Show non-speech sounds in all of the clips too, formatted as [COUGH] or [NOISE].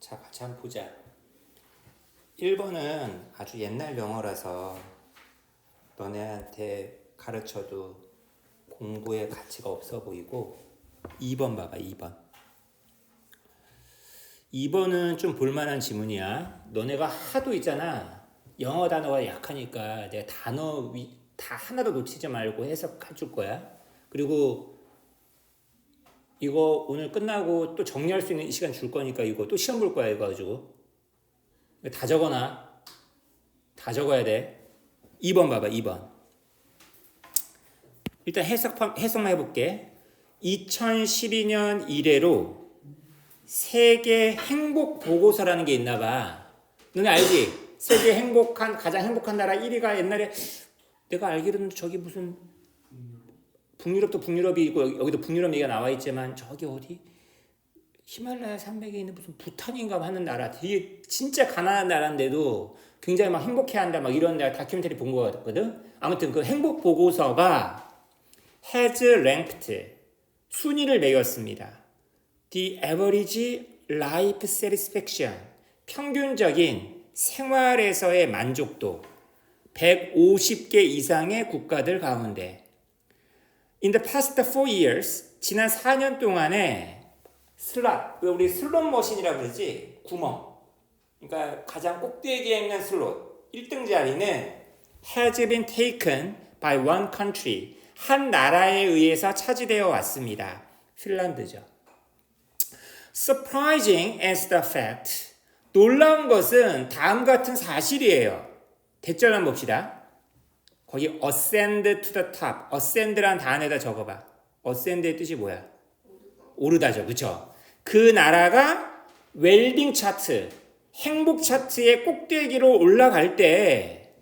자, 같이 한번 보자. 1번은 아주 옛날 영어라서 너네한테 가르쳐도 공부에 가치가 없어 보이고 2번 봐봐, 2번. 2번은 좀 볼만한 지문이야. 너네가 하도 있잖아. 영어 단어가 약하니까 내가 단어 위, 다 하나도 놓치지 말고 해석해 줄 거야. 그리고 이거 오늘 끝나고 또 정리할 수 있는 시간 줄 거니까 이거 또 시험 볼 거야 이거 가지고. 다 적어놔. 다 적어야 돼. 2번 봐봐 2번. 일단 해석, 해석만 해볼게. 2012년 이래로 세계 행복 보고서라는 게 있나 봐. 너네 알지? 세계 행복한 가장 행복한 나라 1위가 옛날에 내가 알기로는 저기 무슨 북유럽도 북유럽이 있고 여기도 북유럽 얘기가 나와 있지만 저기 어디? 히말라야 산맥에 있는 무슨 부탄인가 하는 나라. 되게 진짜 가난한 나라인데도 굉장히 막 행복해한다 막 이런 내가 다큐멘터리 본 거 같거든? 아무튼 그 행복 보고서가 has ranked 순위를 매겼습니다. The average life satisfaction 평균적인 생활에서의 만족도 150개 이상의 국가들 가운데 In the past four years, 지난 4년 동안에 슬롯, 왜 우리 슬롯 머신이라고 그러지? 구멍. 그러니까 가장 꼭대기에 있는 슬롯. 1등 자리는 has been taken by one country. 한 나라에 의해서 차지되어 왔습니다. 핀란드죠. Surprising as the fact. 놀라운 것은 다음 같은 사실이에요. 대절 한번 봅시다. 거기 ascend to the top, ascend란 단어에다 적어봐. ascend의 뜻이 뭐야? 오르다죠, 그렇죠? 그 나라가 웰빙 차트, 행복 차트의 꼭대기로 올라갈 때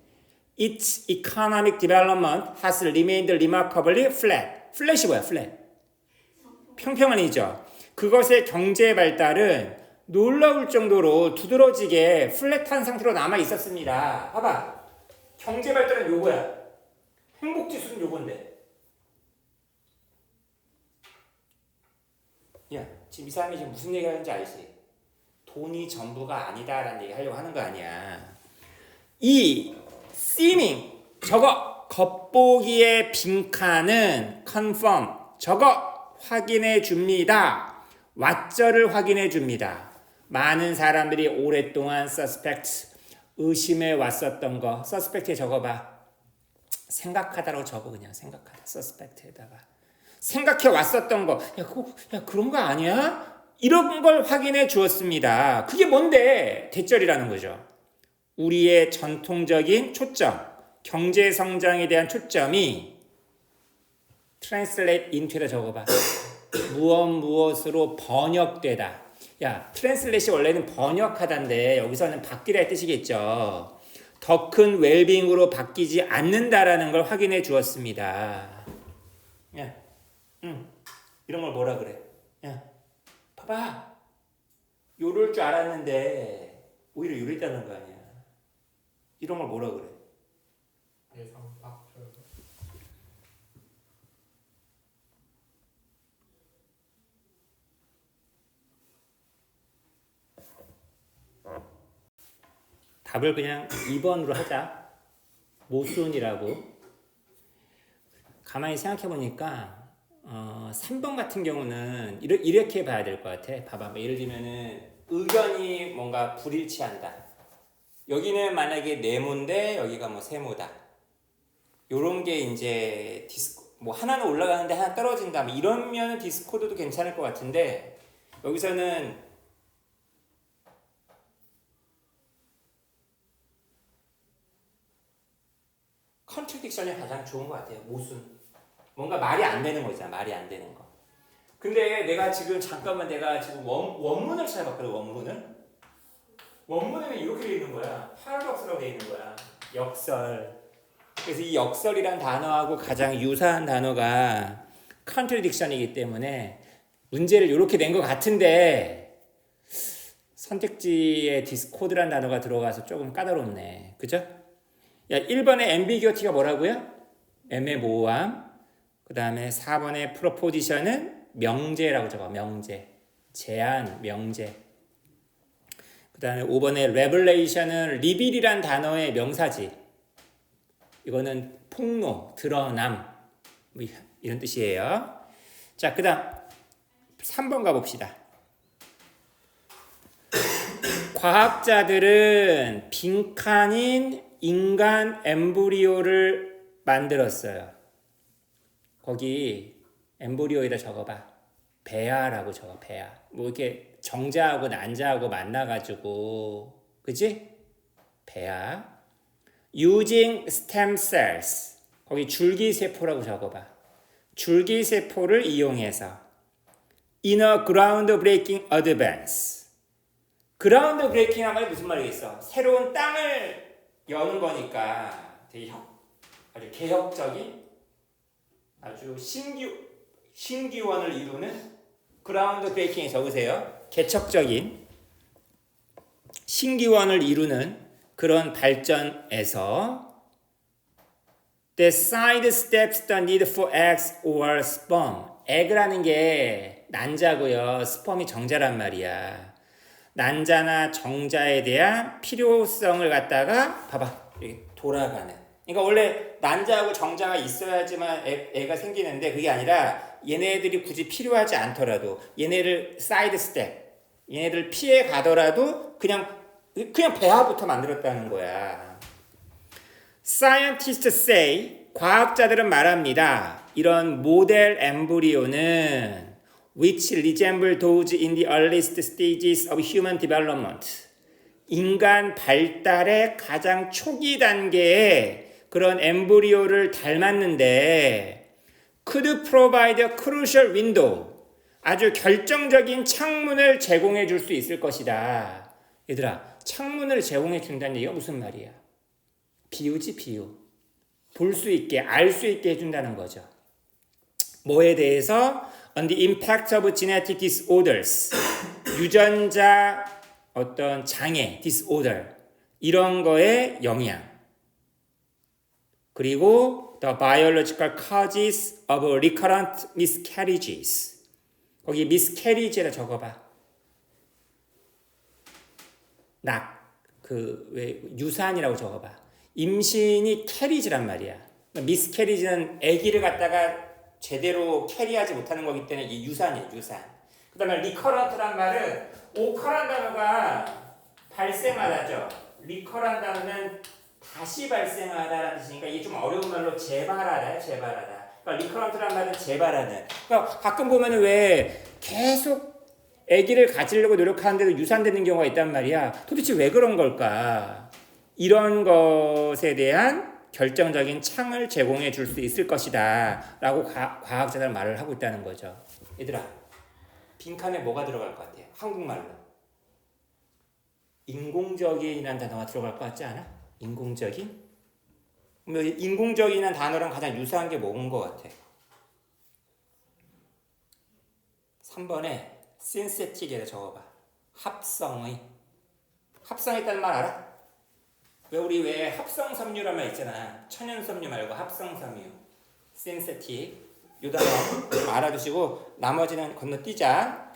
its economic development has remained remarkably flat. 플랫이 뭐야? 플랫. 평평한 이죠. 그것의 경제 발달은 놀라울 정도로 두드러지게 플랫한 상태로 남아 있었습니다. 봐봐. 경제 발달은 요거야. 행복 지수는 요건데. 야, 지금 이 사람이 지금 무슨 얘기 하는지 알지? 돈이 전부가 아니다라는 얘기 하려고 하는 거 아니야. 이 seeming 저거 겉보기의 빈칸은 confirm 저거 확인해 줍니다. 왓절을 확인해 줍니다. 많은 사람들이 오랫동안 suspect 의심해 왔었던 거 suspect에 적어봐. 생각하다라고 적어 그냥 생각하다 suspect에다가 생각해 왔었던 거, 야, 그거, 야, 그런 거 아니야? 이런 걸 확인해 주었습니다. 그게 뭔데? 대절이라는 거죠. 우리의 전통적인 초점, 경제 성장에 대한 초점이 translate into에다 적어봐. [COUGHS] 무엇 무엇으로 번역되다. 야, 트랜슬레이시 원래는 번역하다인데 여기서는 바뀌다 뜻이겠죠. 더 큰 웰빙으로 바뀌지 않는다라는 걸 확인해 주었습니다. 야, 응, 이런 걸 뭐라 그래? 야, 봐봐. 요럴 줄 알았는데 오히려 요랬다는 거 아니야. 이런 걸 뭐라 그래? 예상 밖 답을 그냥 2번으로 하자. 모순이라고. 가만히 생각해 보니까 어, 3번 같은 경우는 이렇게, 이렇게 봐야 될 것 같아. 봐봐. 뭐 예를 들면은 의견이 뭔가 불일치한다. 여기는 만약에 네모인데 여기가 뭐 세모다. 요런 게 이제 디스코 뭐 하나는 올라가는데 하나 떨어진다. 뭐 이러면 디스코드도 괜찮을 것 같은데 여기서는 컨트딕션이 가장 좋은 것 같아요. 모순. 뭔가 말이 안 되는 거잖아. 말이 안 되는 거. 근데 내가 지금 잠깐만 내가 지금 원, 원문을 찾아봤거든. 원문을. 원문에는 이렇게 돼 있는 거야. 파라독스라고 돼 있는 거야. 역설. 그래서 이 역설이란 단어하고 가장 유사한 단어가 컨트딕션이기 때문에 문제를 이렇게 낸 것 같은데 선택지에 디스코드란 단어가 들어가서 조금 까다롭네. 그죠? 야, 1번의 ambiguity가 뭐라고요? 애매모호함. 그 다음에 4번의 proposition은 명제라고 적어, 명제. 제한, 명제. 그 다음에 5번에 revelation은 리빌이란 단어의 명사지. 이거는 폭로, 드러남 뭐 이- 이런 뜻이에요. 자, 그 다음 3번 가봅시다. [COUGHS] 과학자들은 빈칸인 인간 엠브리오를 만들었어요. 거기 엠브리오에다 적어봐. 배아라고 적어, 배아. 뭐 이렇게 정자하고 난자하고 만나가지고, 그지? 배아. Using stem cells. 거기 줄기세포라고 적어봐. 줄기세포를 이용해서. In a groundbreaking advance. 그라운드 브레이킹이란 말이 무슨 말이겠어? 새로운 땅을 여는 거니까 되게 혁, 아주 개혁적인 아주 신규 신기원을 이루는 그라운드 브레이킹에 적으세요. 개척적인 신기원을 이루는 그런 발전에서 the side steps the need for eggs or sperm. 에그라는 게 난자고요. 스펌이 정자란 말이야. 난자나 정자에 대한 필요성을 갖다가 봐봐. 이렇게 돌아가는. 그러니까 원래 난자하고 정자가 있어야지만 애, 애가 생기는데 그게 아니라 얘네들이 굳이 필요하지 않더라도 얘네를 사이드 스텝 얘네들 피해 가더라도 그냥 그냥 배아부터 만들었다는 거야. Scientists say 과학자들은 말합니다. 이런 모델 엠브리오는 which resemble those in the earliest stages of human development. 인간 발달의 가장 초기 단계에 그런 엠브리오를 닮았는데 could provide a crucial window. 아주 결정적인 창문을 제공해 줄 수 있을 것이다. 얘들아, 창문을 제공해 준다는 얘기가 무슨 말이야? 비유지, 비유. 볼 수 있게, 알 수 있게 해 준다는 거죠. 뭐에 대해서? on the impact of genetic disorders. 유전자 어떤 장애, disorder. 이런 거에 영향. 그리고 the biological causes of recurrent miscarriages. 거기 miscarriage라 적어봐. 낙. 그, 왜, 유산이라고 적어봐. 임신이 캐리지란 말이야. 미스캐리지는 아기를 갖다가 제대로 캐리하지 못하는 거기 때문에 이 유산이에요, 유산. 그 다음에 리커런트란 말은 오커란 단어가 발생하다죠. 리커란 단어는 다시 발생하다라는 뜻이니까 이게 좀 어려운 말로 재발하다, 재발하다. 그러니까 리커런트란 말은 재발하는. 그러니까 가끔 보면은 왜 계속 아기를 가지려고 노력하는데도 유산되는 경우가 있단 말이야. 도대체 왜 그런 걸까? 이런 것에 대한 결정적인 창을 제공해 줄 수 있을 것이다. 라고 과, 과학자들 말을 하고 있다는 거죠. 얘들아, 빈칸에 뭐가 들어갈 것 같아요? 한국말로. 인공적인이라는 단어가 들어갈 것 같지 않아? 인공적인? 여기 인공적인이라는 단어랑 가장 유사한 게 뭔 것 같아? 3번에 synthetic에다 적어봐. 합성의. 합성했다는 말 알아? 왜 우리 왜 합성 섬유란 말 있잖아. 천연 섬유 말고 합성 섬유. synthetic. 요 단어 알아두시고 나머지는 건너뛰자.